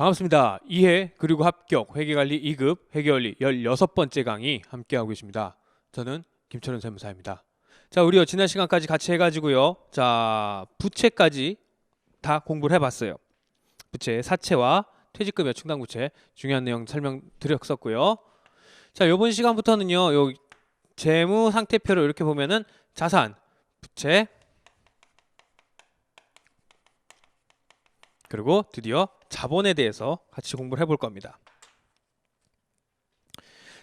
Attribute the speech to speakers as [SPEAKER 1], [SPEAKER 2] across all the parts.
[SPEAKER 1] 반갑습니다. 이해 그리고 합격 회계관리 2급 회계원리 16번째 강의 함께하고 계십니다. 저는 김철은 세무사입니다. 자, 우리 지난 시간까지 같이 해가지고요. 자, 부채까지 다 공부를 해봤어요. 부채 사채와 퇴직금의 충당부채 중요한 내용 설명드렸었고요. 자, 이번 시간부터는요. 요 재무 상태표를 이렇게 보면은 자산, 부채, 그리고 드디어 자본에 대해서 같이 공부를 해볼 겁니다.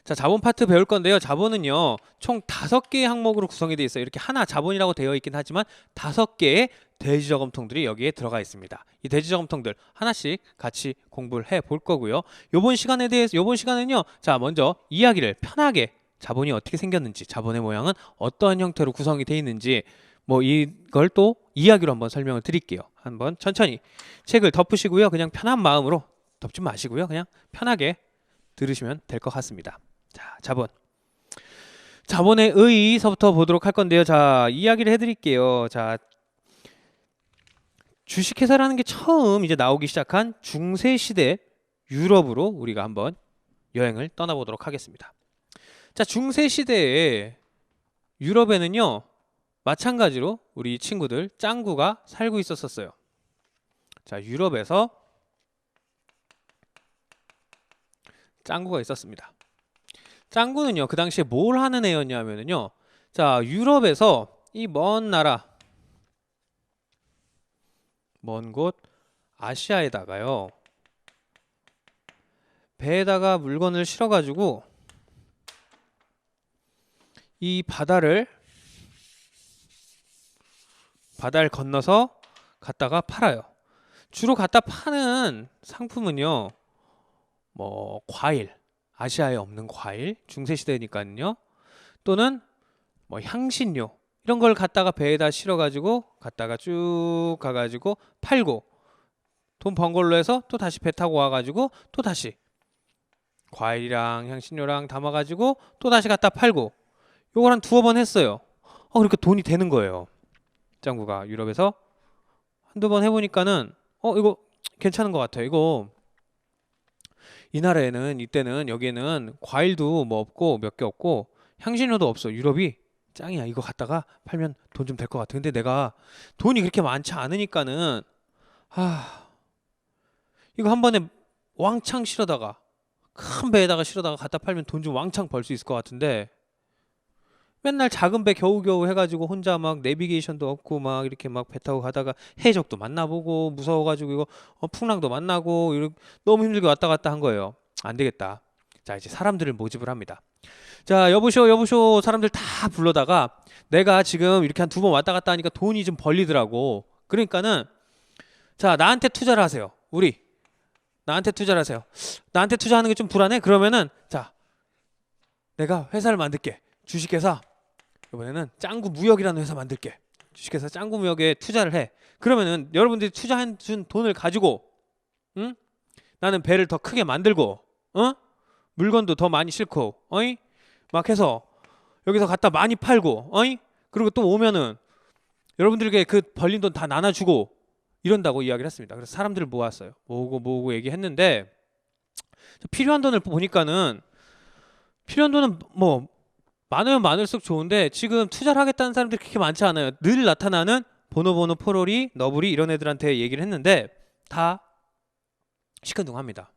[SPEAKER 1] 자, 자본 파트 배울 건데요. 자본은요, 총 다섯 개의 항목으로 구성이 되어 있어요. 이렇게 하나 자본이라고 되어 있긴 하지만 다섯 개의 대지 저금통들이 여기에 들어가 있습니다. 이 대지 저금통들 하나씩 같이 공부를 해 볼 거고요. 요번 시간에 대해서 요번 시간은요. 자, 먼저 이야기를 편하게 자본이 어떻게 생겼는지, 자본의 모양은 어떠한 형태로 구성이 되어 있는지 뭐 이걸 또 이야기로 한번 설명을 드릴게요. 한번 천천히 책을 덮으시고요. 그냥 편한 마음으로 덮지 마시고요. 그냥 편하게 들으시면 될 것 같습니다. 자, 자본. 자본의 의의서부터 보도록 할 건데요. 자, 이야기를 해드릴게요. 자, 주식회사라는 게 처음 이제 나오기 시작한 중세 시대 유럽으로 우리가 한번 여행을 떠나보도록 하겠습니다. 자, 중세 시대에 유럽에는요, 마찬가지로 우리 친구들 짱구가 살고 있었었어요. 자, 유럽에서 짱구가 있었습니다. 짱구는요, 그 당시에 뭘 하는 애였냐면요. 자, 유럽에서 이 먼 나라, 먼 곳 아시아에다가요. 배에다가 물건을 실어가지고 이 바다를 바다를 건너서 갖다가 팔아요. 주로 갖다 파는 상품은요. 뭐 과일, 아시아에 없는 과일, 중세 시대니까요. 또는 뭐 향신료 이런 걸 갖다가 배에다 실어 가지고 갖다가 쭉 가 가지고 팔고 돈 번 걸로 해서 또 다시 배 타고 와 가지고 또 다시 과일이랑 향신료랑 담아 가지고 또 다시 갖다 팔고 요걸 한 두어 번 했어요. 어 그러니까 돈이 되는 거예요. 짱구가 유럽에서 한두 번 해보니까는 어 이거 괜찮은 것 같아요. 이거 이 나라에는 이때는 여기에는 과일도 뭐 없고 몇 개 없고 향신료도 없어. 유럽이 짱이야. 이거 갖다가 팔면 돈 좀 될 것 같아. 근데 내가 돈이 그렇게 많지 않으니까는 아 이거 한 번에 왕창 실어다가 큰 배에다가 실어다가 갖다 팔면 돈 좀 왕창 벌 수 있을 것 같은데 맨날 작은 배 겨우겨우 해가지고 혼자 막 내비게이션도 없고 막 이렇게 막 배 타고 가다가 해적도 만나보고 무서워가지고 이거 어, 풍랑도 만나고 이렇게 너무 힘들게 왔다 갔다 한 거예요. 안 되겠다. 자 이제 사람들을 모집을 합니다. 자 여보쇼 여보쇼 사람들 다 불러다가 내가 지금 이렇게 한 두 번 왔다 갔다 하니까 돈이 좀 벌리더라고. 그러니까는 자 나한테 투자를 하세요. 우리 나한테 투자를 하세요. 나한테 투자하는 게 좀 불안해? 그러면은 자 내가 회사를 만들게. 주식회사 이번에는 짱구 무역이라는 회사 만들게. 주식회사 짱구 무역에 투자를 해. 그러면은 여러분들이 투자한 준 돈을 가지고 응? 나는 배를 더 크게 만들고 어? 물건도 더 많이 싣고 어이? 막 해서 여기서 갖다 많이 팔고 어이? 그리고 또 오면은 여러분들에게 그 벌린 돈 다 나눠주고 이런다고 이야기를 했습니다. 그래서 사람들을 모았어요. 모으고 모으고 얘기했는데 필요한 돈을 보니까는 필요한 돈은 뭐 많으면 많을수록 좋은데 지금 투자를 하겠다는 사람들이 그렇게 많지 않아요. 늘 나타나는 보노보노 포로리, 너브리 이런 애들한테 얘기를 했는데 다 시큰둥합니다.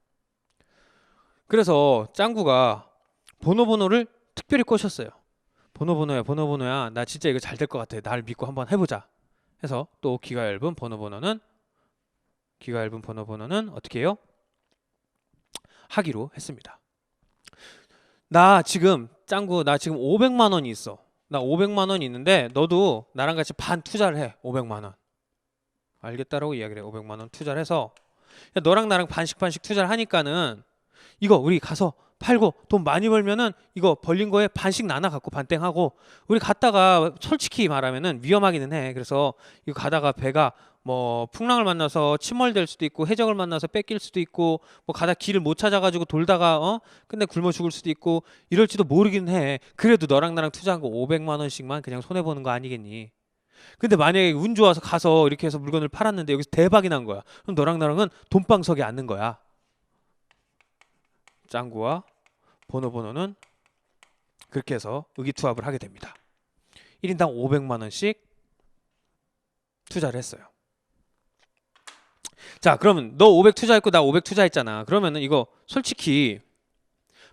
[SPEAKER 1] 그래서 짱구가 보노보노를 특별히 꼬셨어요. 보노보노야, 보노보노야, 나 진짜 이거 잘 될 것 같아. 나를 믿고 한번 해보자. 해서 또 기가 얇은 보노보노는 기가 얇은 보노보노는 어떻게 해요? 하기로 했습니다. 나 지금 짱구 나 지금 500만 원이 있어. 나 500만 원이 있는데 너도 나랑 같이 반 투자를 해. 500만 원. 알겠다라고 이야기를 해. 500만 원 투자를 해서 야, 너랑 나랑 반씩 반씩 투자를 하니까는 이거 우리 가서 팔고 돈 많이 벌면은 이거 벌린 거에 반씩 나눠 갖고 반땡하고 우리 갔다가 솔직히 말하면은 위험하기는 해. 그래서 이거 가다가 배가 뭐 풍랑을 만나서 침몰될 수도 있고 해적을 만나서 뺏길 수도 있고 뭐 가다 길을 못 찾아가지고 돌다가 어 근데 굶어 죽을 수도 있고 이럴지도 모르긴 해. 그래도 너랑 나랑 투자한 거 500만 원씩만 그냥 손해 보는 거 아니겠니? 근데 만약에 운 좋아서 가서 이렇게 해서 물건을 팔았는데 여기서 대박이 난 거야. 그럼 너랑 나랑은 돈방석에 앉는 거야. 짱구와 보노보노는 그렇게 해서 의기투합을 하게 됩니다. 1인당 500만 원씩 투자를 했어요. 자, 그러면 너 500 투자했고 나 500 투자했잖아. 그러면은 이거 솔직히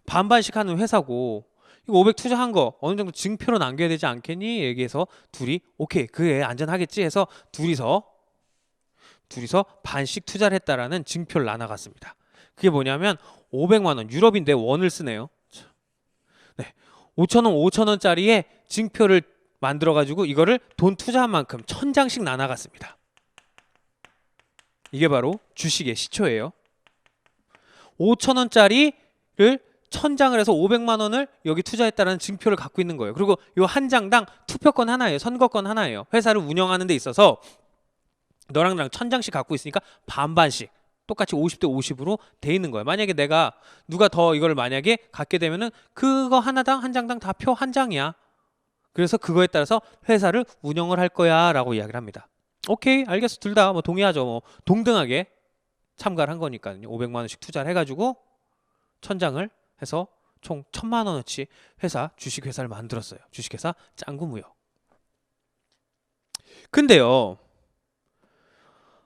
[SPEAKER 1] 반반씩 하는 회사고 이거 500 투자한 거 어느 정도 증표로 남겨야 되지 않겠니? 얘기해서 둘이 오케이 그래 안전하겠지 해서 둘이서 둘이서 반씩 투자를 했다라는 증표를 나눠갔습니다. 그게 뭐냐면 500만 원 유럽인데 원을 쓰네요. 네, 5천 원 5천 원짜리의 증표를 만들어 가지고 이거를 돈 투자한 만큼 천 장씩 나눠 갔습니다. 이게 바로 주식의 시초예요. 5천 원짜리를 천 장을 해서 500만 원을 여기 투자했다는 증표를 갖고 있는 거예요. 그리고 요한 장당 투표권 하나예요. 선거권 하나예요. 회사를 운영하는 데 있어서 너랑 나랑 천 장씩 갖고 있으니까 반반씩 똑같이 50대 50으로 돼 있는 거예요. 만약에 내가 누가 더 이걸 만약에 갖게 되면은 그거 하나당 한 장당 다 표 한 장이야. 그래서 그거에 따라서 회사를 운영을 할 거야라고 이야기를 합니다. 오케이 알겠어 둘 다 뭐 동의하죠. 뭐 동등하게 참가를 한 거니까요. 500만 원씩 투자를 해 가지고 천 장을 해서 총 천만 원어치 회사 주식 회사를 만들었어요. 주식회사 짱구 무역. 근데요,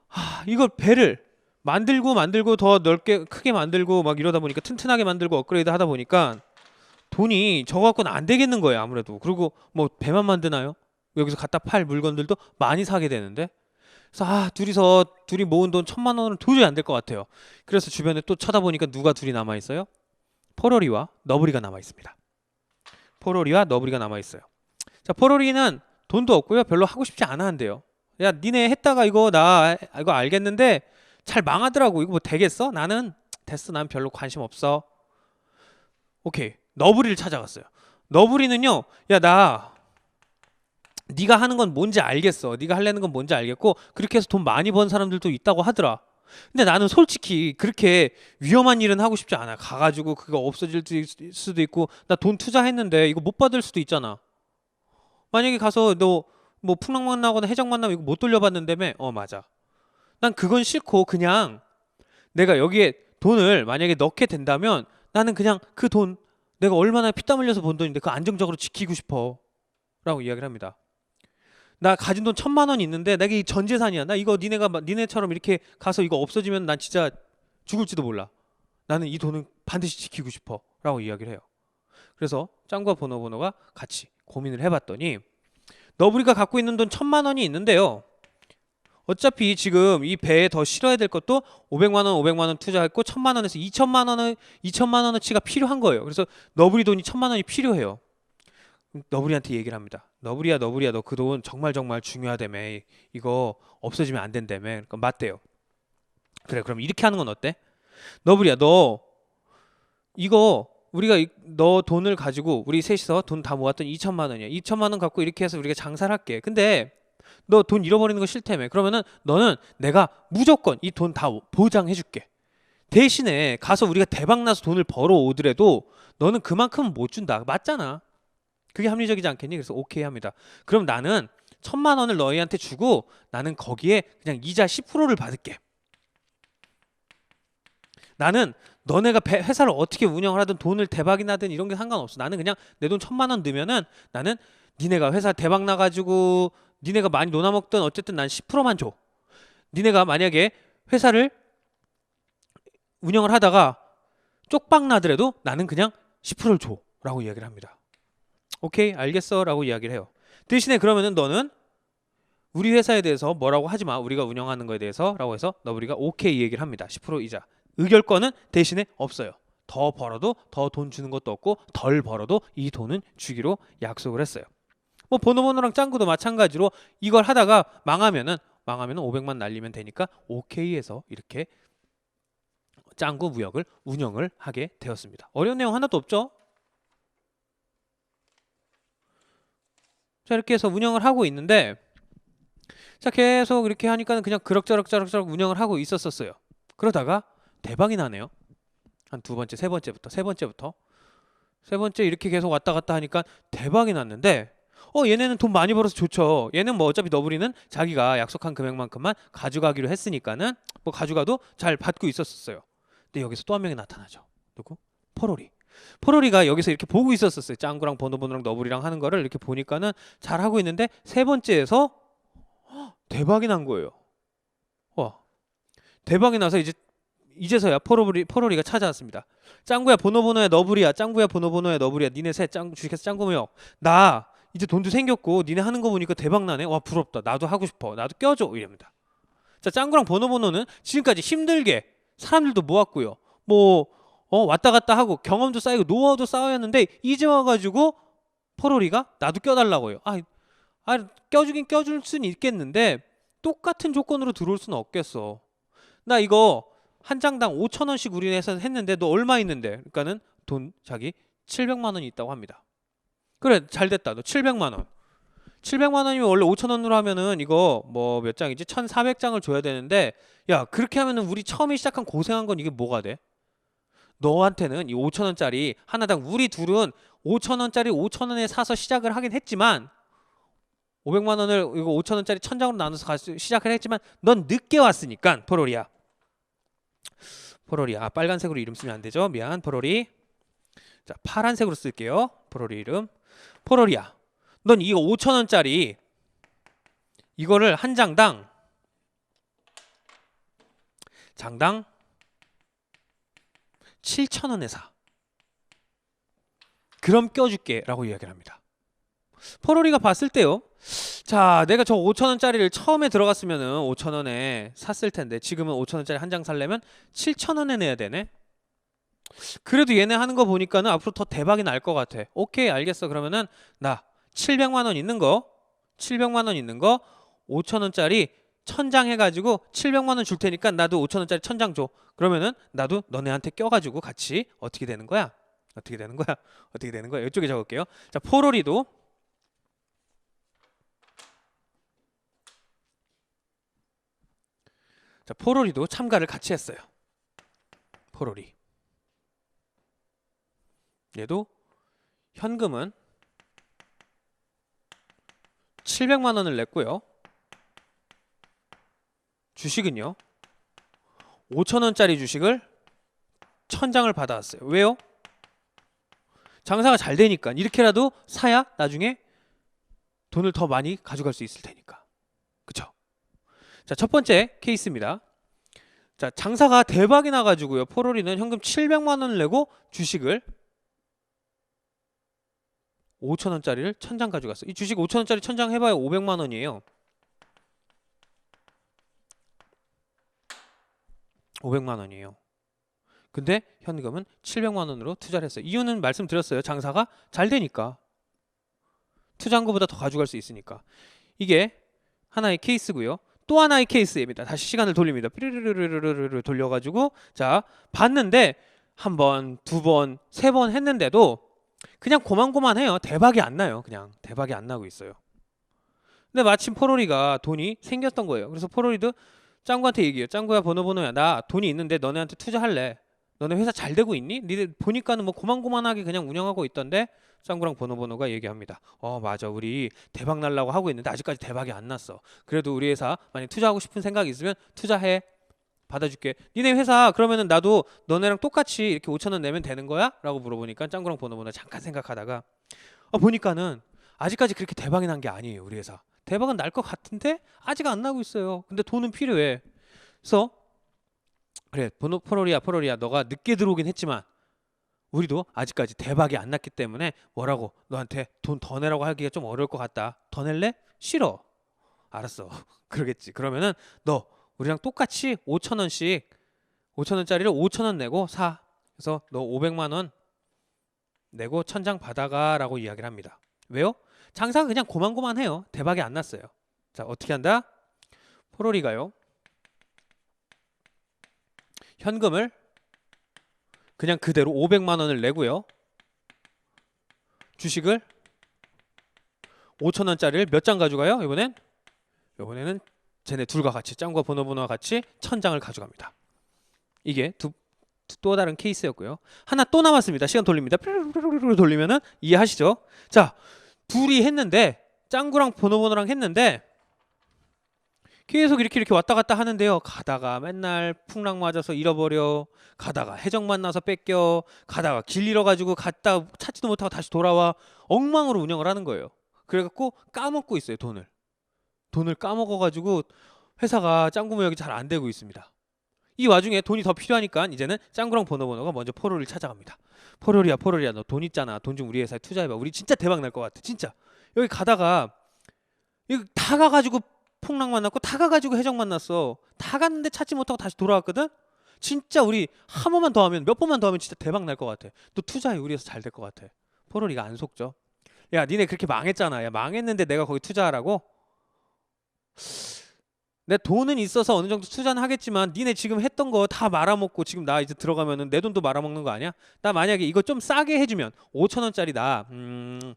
[SPEAKER 1] 하, 이걸 배를 만들고 만들고 더 넓게 크게 만들고 막 이러다 보니까 튼튼하게 만들고 업그레이드 하다 보니까 돈이 저거 갖고는 안 되겠는 거예요 아무래도. 그리고 뭐 배만 만드나요? 여기서 갖다 팔 물건들도 많이 사게 되는데. 그래서 아 둘이서 둘이 모은 돈 천만 원은 도저히 안 될 것 같아요. 그래서 주변에 또 쳐다보니까 누가 둘이 남아 있어요? 포로리와 너브리가 남아 있습니다. 포로리와 너브리가 남아 있어요. 자 포로리는 돈도 없고요. 별로 하고 싶지 않아 한대요. 야 니네 했다가 이거 나 이거 알겠는데 잘 망하더라고. 이거 뭐 되겠어? 나는 됐어. 난 별로 관심 없어. 오케이. 너브리를 찾아갔어요. 너브리는요. 야, 나 네가 하는 건 뭔지 알겠어. 네가 하려는 건 뭔지 알겠고 그렇게 해서 돈 많이 번 사람들도 있다고 하더라. 근데 나는 솔직히 그렇게 위험한 일은 하고 싶지 않아. 가가지고 그거 없어질 수도 있고 나 돈 투자했는데 이거 못 받을 수도 있잖아. 만약에 가서 너 뭐 풍랑 만나거나 해적 만나면 이거 못 돌려받는다며? 어 맞아. 난 그건 싫고 그냥 내가 여기에 돈을 만약에 넣게 된다면 나는 그냥 그 돈 내가 얼마나 피땀 흘려서 번 돈인데 그 안정적으로 지키고 싶어 라고 이야기를 합니다. 나 가진 돈 천만 원 있는데 내가 이 전 재산이야. 나 이거 니네가 막- 니네처럼 이렇게 가서 이거 없어지면 난 진짜 죽을지도 몰라. 나는 이 돈은 반드시 지키고 싶어 라고 이야기를 해요. 그래서 짱과 보노보노가 같이 고민을 해봤더니 너브리가 갖고 있는 돈 천만 원이 있는데요 어차피 지금 이 배에 더 실어야 될 것도 500만 원, 500만 원 투자했고 1000만 원에서 2천만 원을 2천만 원어치가 필요한 거예요. 그래서 너브리 돈이 1000만 원이 필요해요. 너브리한테 얘기를 합니다. 너브리야, 너브리야, 너 그 돈 정말 정말 중요하다며. 이거 없어지면 안 된다며. 그러니까 맞대요. 그래, 그럼 이렇게 하는 건 어때? 너브리야, 너 이거 우리가 이- 너 돈을 가지고 우리 셋이서 돈 다 모았던 2천만 원이야. 2천만 원 갖고 이렇게 해서 우리가 장사를 할게. 근데 너 돈 잃어버리는 거 싫다며. 그러면은 너는 내가 무조건 이 돈 다 보장해 줄게. 대신에 가서 우리가 대박 나서 돈을 벌어 오더라도 너는 그만큼은 못 준다. 맞잖아. 그게 합리적이지 않겠니? 그래서 오케이 합니다. 그럼 나는 천만 원을 너희한테 주고 나는 거기에 그냥 이자 10%를 받을게. 나는 너네가 배- 회사를 어떻게 운영을 하든 돈을 대박이 나든 이런 게 상관없어. 나는 그냥 내 돈 천만 원 넣으면은 나는 니네가 회사 대박 나가지고 니네가 많이 논아먹든 어쨌든 난 10%만 줘. 니네가 만약에 회사를 운영을 하다가 쪽박 나더라도 나는 그냥 10%를 줘. 라고 이야기를 합니다. 오케이, 알겠어. 라고 이야기를 해요. 대신에 그러면은 너는 우리 회사에 대해서 뭐라고 하지 마. 우리가 운영하는 거에 대해서 라고 해서 너브리가 오케이 얘기를 합니다. 10% 이자. 의결권은 대신에 없어요. 더 벌어도 더 돈 주는 것도 없고 덜 벌어도 이 돈은 주기로 약속을 했어요. 뭐 보노보노랑 짱구도 마찬가지로 이걸 하다가 망하면은 망하면은 500만 날리면 되니까 오케이해서 이렇게 짱구 무역을 운영을 하게 되었습니다. 어려운 내용 하나도 없죠? 자 이렇게 해서 운영을 하고 있는데 자 계속 이렇게 하니까 는 그냥 그럭저럭저럭저럭 운영을 하고 있었었어요. 그러다가 대박이 나네요. 한 두 번째, 세 번째부터, 세 번째부터, 세 번째 이렇게 계속 왔다 갔다 하니까 대박이 났는데, 어 얘네는 돈 많이 벌어서 좋죠. 얘는 뭐 어차피 너브리는 자기가 약속한 금액만큼만 가져가기로 했으니까는 뭐 가져가도 잘 받고 있었었어요. 근데 여기서 또 한 명이 나타나죠. 누구? 포로리. 포로리가 여기서 이렇게 보고 있었었어요. 짱구랑 번호번호랑 너블이랑 하는 거를 이렇게 보니까는 잘 하고 있는데 세 번째에서 헉, 대박이 난 거예요. 와, 대박이 나서 이제 이제서야 포로리 포로리가 찾아왔습니다. 짱구야 번호번호야 너블이야. 짱구야 번호번호야 너블이야. 니네 셋 짱 주식해서 짱구 모여. 나 이제 돈도 생겼고 니네 하는 거 보니까 대박 나네. 와 부럽다. 나도 하고 싶어. 나도 껴줘. 이럽니다. 자 짱구랑 번호번호는 지금까지 힘들게 사람들도 모았고요. 뭐 어, 왔다 갔다 하고 경험도 쌓이고 노하우도 쌓였는데 이제 와가지고 포로리가 나도 껴달라고요. 아, 아 껴주긴 껴줄 수는 있겠는데 똑같은 조건으로 들어올 수는 없겠어. 나 이거 한 장당 5천 원씩 우리해서 했는데 너 얼마 있는데? 그러니까는 돈 자기 700만 원이 있다고 합니다. 그래 잘 됐다. 너 700만 원. 700만 원이면 원래 5천 원으로 하면은 이거 뭐 몇 장이지? 1,400장을 줘야 되는데 야 그렇게 하면은 우리 처음에 시작한 고생한 건 이게 뭐가 돼? 너한테는 이 5천 원짜리 하나당 우리 둘은 5천 원짜리 5천 원에 사서 시작을 하긴 했지만 500만 원을 이거 5천 원짜리 천 장으로 나눠서 갈 수- 시작을 했지만 넌 늦게 왔으니까 포로리야. 포로리 아 빨간색으로 이름 쓰면 안 되죠. 미안 포로리. 자 파란색으로 쓸게요. 포로리 이름. 포로리야. 넌 이거 5천 원짜리 이거를 한 장당 장당 7천 원에 사. 그럼 껴줄게 라고 이야기를 합니다. 포로리가 봤을 때요. 자, 내가 저 5천 원짜리를 처음에 들어갔으면 은 5천 원에 샀을 텐데 지금은 5천 원짜리 한 장 살려면 7천 원에 내야 되네. 그래도 얘네 하는 거 보니까는 앞으로 더 대박이 날 것 같아. 오케이, 알겠어. 그러면은 나 700만 원 있는 거, 700만 원 있는 거 5천 원짜리 천장 해가지고 700만 원 줄 테니까 나도 5천 원짜리 천장 줘. 그러면은 나도 너네한테 껴가지고 같이 어떻게 되는 거야? 어떻게 되는 거야? 어떻게 되는 거야? 이쪽에 적을게요. 자, 포로리도 자, 포로리도 참가를 같이 했어요. 포로리. 얘도 현금은 700만 원을 냈고요. 주식은요. 5천 원짜리 주식을 천 장을 받아왔어요. 왜요? 장사가 잘 되니까 이렇게라도 사야 나중에 돈을 더 많이 가져갈 수 있을 테니까. 그쵸? 자, 첫 번째 케이스입니다. 자, 장사가 대박이 나가지고요. 포로리는 현금 700만 원을 내고 주식을 5천 원짜리를 천장 가져갔어. 이 주식 5천 원짜리 천장 해봐야 500만 원이에요. 500만 원이에요. 근데 현금은 700만 원으로 투자를 했어요. 이유는 말씀드렸어요. 장사가 잘 되니까. 투자한 것보다 더 가져갈 수 있으니까. 이게 하나의 케이스고요. 또 하나의 케이스입니다. 다시 시간을 돌립니다. 삐르르르르르르 돌려가지고 자 봤는데 한 번, 두 번, 세 번 했는데도 그냥 고만고만해요. 대박이 안 나요. 그냥 대박이 안 나고 있어요. 근데 마침 포로리가 돈이 생겼던 거예요. 그래서 포로리도 짱구한테 얘기해요. 짱구야 번호 번호야. 나 돈이 있는데 너네한테 투자할래. 너네 회사 잘 되고 있니? 니들 보니까는 뭐 고만고만하게 그냥 운영하고 있던데 짱구랑 번호 번호가 얘기합니다. 어 맞아 우리 대박 날라고 하고 있는데 아직까지 대박이 안 났어. 그래도 우리 회사 만약 투자하고 싶은 생각이 있으면 투자해. 받아줄게. 니네 회사 그러면은 나도 너네랑 똑같이 이렇게 5천 원 내면 되는 거야? 라고 물어보니까 짱구랑 번호 번호 잠깐 생각하다가 어, 보니까는 아직까지 그렇게 대박이 난 게 아니에요 우리 회사. 대박은 날 것 같은데 아직 안 나고 있어요. 근데 돈은 필요해. 그래서 그래 보노 포로리아 포로리아 너가 늦게 들어오긴 했지만 우리도 아직까지 대박이 안 났기 때문에 뭐라고 너한테 돈 더 내라고 하기가 좀 어려울 것 같다. 더 낼래? 싫어. 알았어. 그러겠지. 그러면은 너 우리랑 똑같이 5천 원씩 5천 원짜리를 5천 원 내고 사. 그래서 너 500만 원 내고 천장 받아가라고 이야기를 합니다. 왜요? 장사가 그냥 고만고만해요. 대박이 안 났어요. 자 어떻게 한다? 포로리가요. 현금을 그냥 그대로 500만 원을 내고요. 주식을 5천 원짜리를 몇 장 가져가요? 이번엔 이번에는 쟤네 둘과 같이 짱과 번호번호와 같이 천 장을 가져갑니다. 이게 두, 또 다른 케이스였고요. 하나 또 남았습니다. 시간 돌립니다. 뾰로로로로 돌리면은 이해하시죠? 자, 둘이 했는데 짱구랑 번호번호랑 했는데 계속 이렇게 이렇게 왔다 갔다 하는데요. 가다가 맨날 풍랑 맞아서 잃어버려. 가다가 해적 만나서 뺏겨. 가다가 길 잃어가지고 갔다 찾지도 못하고 다시 돌아와. 엉망으로 운영을 하는 거예요. 그래갖고 까먹고 있어요 돈을. 돈을 까먹어가지고 회사가 짱구 무역이 잘 안 되고 있습니다. 이 와중에 돈이 더 필요하니까 이제는 짱구랑 번호번호가 먼저 포로를 찾아갑니다. 포로리야 포로리야 너 돈 있잖아. 돈 좀 우리 회사에 투자해봐. 우리 진짜 대박 날 것 같아. 진짜. 여기 가다가 여기 다 가가지고 풍랑 만났고 다 가가지고 해적 만났어. 다 갔는데 찾지 못하고 다시 돌아왔거든. 진짜 우리 한 번만 더 하면 몇 번만 더 하면 진짜 대박 날 것 같아. 너 투자해 우리 회사 잘 될 것 같아. 포로리가 안 속죠. 야 니네 그렇게 망했잖아. 야 망했는데 내가 거기 투자하라고? 내 돈은 있어서 어느 정도 투자는 하겠지만 니네 지금 했던 거 다 말아먹고 지금 나 이제 들어가면은 내 돈도 말아먹는 거 아니야? 나 만약에 이거 좀 싸게 해주면 5천 원짜리 나 음,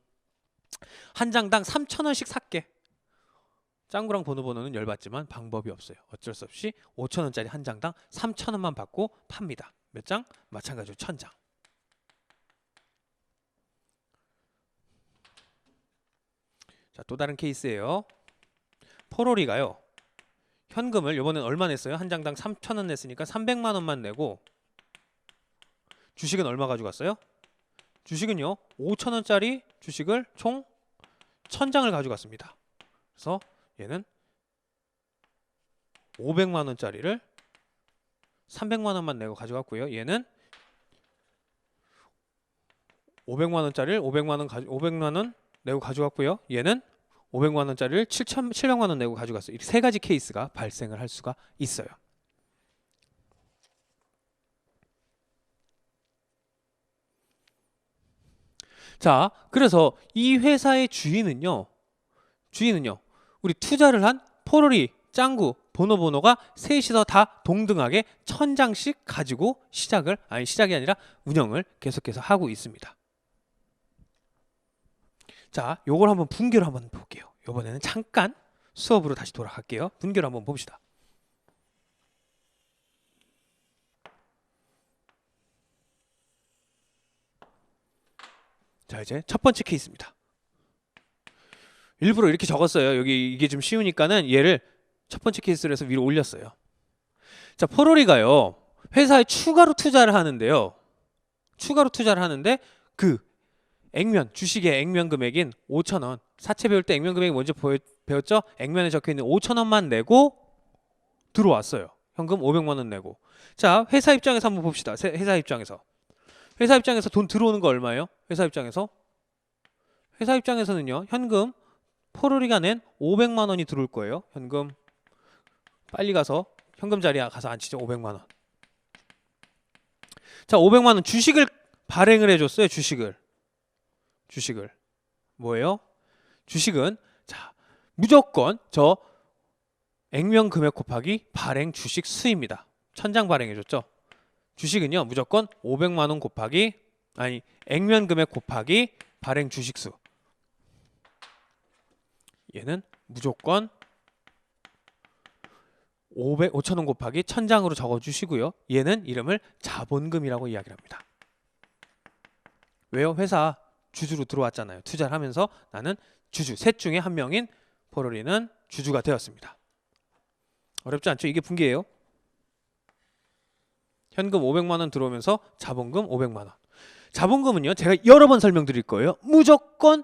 [SPEAKER 1] 한 장당 3천 원씩 살게. 짱구랑 번호번호는 열받지만 방법이 없어요. 어쩔 수 없이 5천 원짜리 한 장당 3천 원만 받고 팝니다. 몇 장? 마찬가지로 천 장. 자, 또 다른 케이스예요. 포로리가요. 현금을 이번엔 얼마 냈어요? 한 장당 3천 원 냈으니까 300만 원만 내고 주식은 얼마 가져갔어요? 주식은요 5천 원짜리 주식을 총 1000장을 가져갔습니다. 그래서 얘는 500만 원짜리를 300만 원만 내고 가져갔고요. 얘는 500만 원짜리를 500만 원 가져 500만 원 내고 가져갔고요. 얘는 500만 원짜리를 7천 700만 원 내고 가져갔어요. 이렇게 세 가지 케이스가 발생을 할 수가 있어요. 자, 그래서 이 회사의 주인은요. 주인은요. 우리 투자를 한 포로리, 짱구, 번호번호가 셋이서 다 동등하게 천 장씩 가지고 시작을 아니 시작이 아니라 운영을 계속해서 하고 있습니다. 자, 요걸 한번 분교를 한번 볼게요. 이번에는 잠깐 수업으로 다시 돌아갈게요. 분교를 한번 봅시다. 자, 이제 첫 번째 케이스입니다. 일부러 이렇게 적었어요. 여기 이게 좀 쉬우니까는 얘를 첫 번째 케이스로 해서 위로 올렸어요. 자, 포로리가요. 회사에 추가로 투자를 하는데요. 추가로 투자를 하는데 그 액면 주식의 액면 금액인 5천 원 사채 배울 때 액면 금액이 보여- 배웠죠? 액면에 적혀 있는 5천 원만 내고 들어왔어요. 현금 500만 원 내고. 자, 회사 입장에서 한번 봅시다. 세- 회사 입장에서. 회사 입장에서 돈 들어오는 거 얼마예요? 회사 입장에서 회사 입장에서는요. 현금 포로리가 낸 500만 원이 들어올 거예요. 현금 빨리 가서 현금 자리에 가서 앉히죠. 500만 원. 자, 500만 원 주식을 발행을 해 줬어요. 주식을. 주식을. 뭐예요? 주식은 자, 무조건 저 액면 금액 곱하기 발행 주식 수입니다. 천장 발행해 줬죠. 주식은요. 무조건 500만 원 곱하기 아니 액면 금액 곱하기 발행 주식 수. 얘는 무조건 500 5천 원 곱하기 1000장으로 적어 주시고요. 얘는 이름을 자본금이라고 이야기를 합니다. 왜요? 회사 주주로 들어왔잖아요. 투자를 하면서 나는 주주 셋 중에 한 명인 포로리는 주주가 되었습니다. 어렵지 않죠? 이게 분기예요. 현금 500만 원 들어오면서 자본금 500만 원. 자본금은요. 제가 여러 번 설명드릴 거예요. 무조건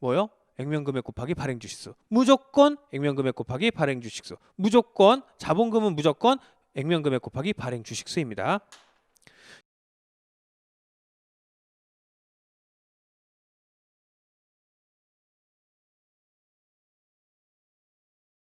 [SPEAKER 1] 뭐요? 액면 금액 곱하기 발행 주식수. 무조건 액면 금액 곱하기 발행 주식수. 무조건 자본금은 무조건 액면 금액 곱하기 발행 주식수입니다.